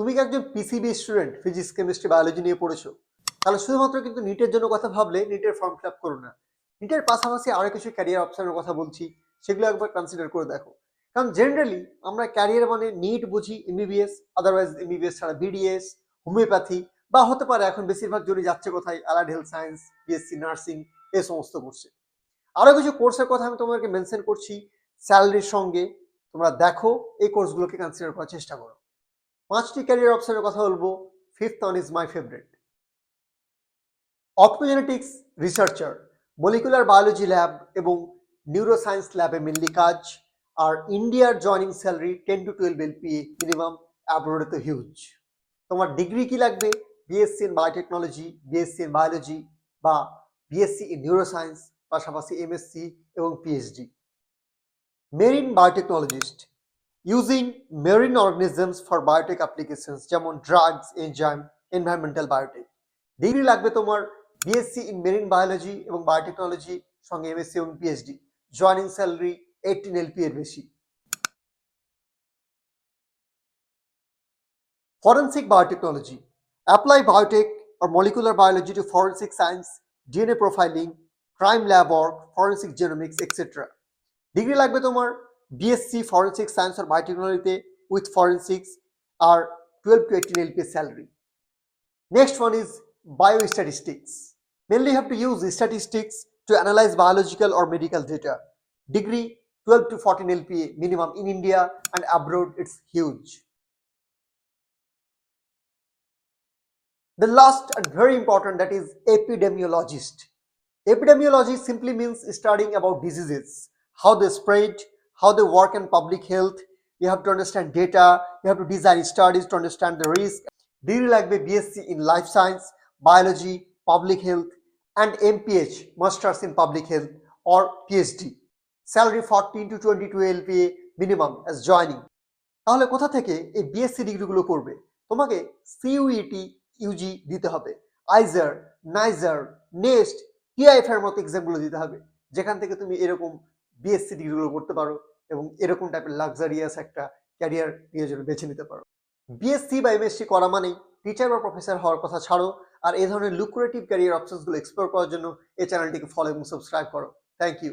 তুমি কি একজন PCB student physics chemistry biology নিয়ে পড়েছো? তাহলে শুধুমাত্র কিন্তু নিটের জন্য কথা ভাবলে নিটের ফর্ম ফিল আপ করো না। নিটের পাশাপাশি আরও কিছু ক্যারিয়ার অপশনের কথা বলছি, সেগুলো একবার কনসিডার করে দেখো। কারণ জেনারেলি আমরা ক্যারিয়ার মানে নিট বুঝি এমবিবিএস আদারওয়াইজ এমবিবিএস ছাড়া বিডিএস হোমিওপ্যাথি বা হতে পারে এখন বেশিরভাগ জনই যাচ্ছে কোথায় allied health science BSc nursing এই সমস্ত কোর্সে আরও কিছু কোর্সের কথা আমি তোমাদেরকে মেনশন করছি স্যালারির সঙ্গে তোমরা দেখো, এই কোর্সগুলোকে কনসিডার করার চেষ্টা করো। পাঁচটি ক্যারিয়ার অপশনের কথা বলব। Fifth one is my favourite optogenetics researcher molecular biology lab এবং নিউরোসায়েন্স ল্যাবে মেনলি কাজ। আর ইন্ডিয়ার joining salary ten to twelve LPA minimum অ্যাব্রোডে তো হিউজ তোমার ডিগ্রি কি লাগবে? BSc in biotechnology BSc in biology বা বিএসসি ইন নিউরোসায়েন্স পাশাপাশি এমএসসি এবং PhD marine biotechnologist using marine organisms for biotech applications যেমন drugs enzyme environmental biotech degree লাগবে তোমার বিএসসি ইন মেরিন বায়োলজি এবং বায়োটেকনোলজি সঙ্গে এমএসসি এবং PhD joining salary eighteen LP এর বেশি Forensic biotechnology. Apply biotech or molecular biology to forensic science, DNA profiling, crime lab work, forensic genomics, etc. Degree লাগবে তোমার BSc forensic science R বায়োটেকনোলজিতে with forensics R twelve to eighteen LP salary next one is biostatistics. Mainly you have to use statistics to analyze biological or medical data. Degree 12 to 14 LPA minimum in India and abroad it's huge. The last and very important that is epidemiologist. Epidemiology simply means studying about diseases, how they spread, how they work in public health. You have to understand data, you have to design studies to understand the risk. Degree লাগবে BSc in life science, biology, public health and MPH, Masters in Public Health or PhD. Salary 14 to 22 LPA minimum as joining. তাহলে কোথা থেকে এই BSc ডিগ্রিগুলো করবে তোমাকে CUET Yuji দিতে হবে আইজার Niger nest TIF এর মতো এক্সামগুলো দিতে হবে যেখান থেকে তুমি এরকম বিএসসি ডিগ্রিগুলো করতে পারো এবং এরকম টাইপের লাক্সারিয়াস একটা ক্যারিয়ার নিজের জন্য বেছে নিতে পারো। বিএসসি বা এমএসসি করা মানেই টিচার বা প্রফেসর হওয়ার কথা ছাড়ো আর এই ধরনের লুক্রেটিভ ক্যারিয়ার অপশনসগুলো এক্সপ্লোর করার জন্য এই চ্যানেলটিকে ফলো এবং সাবস্ক্রাইব করো। Thank you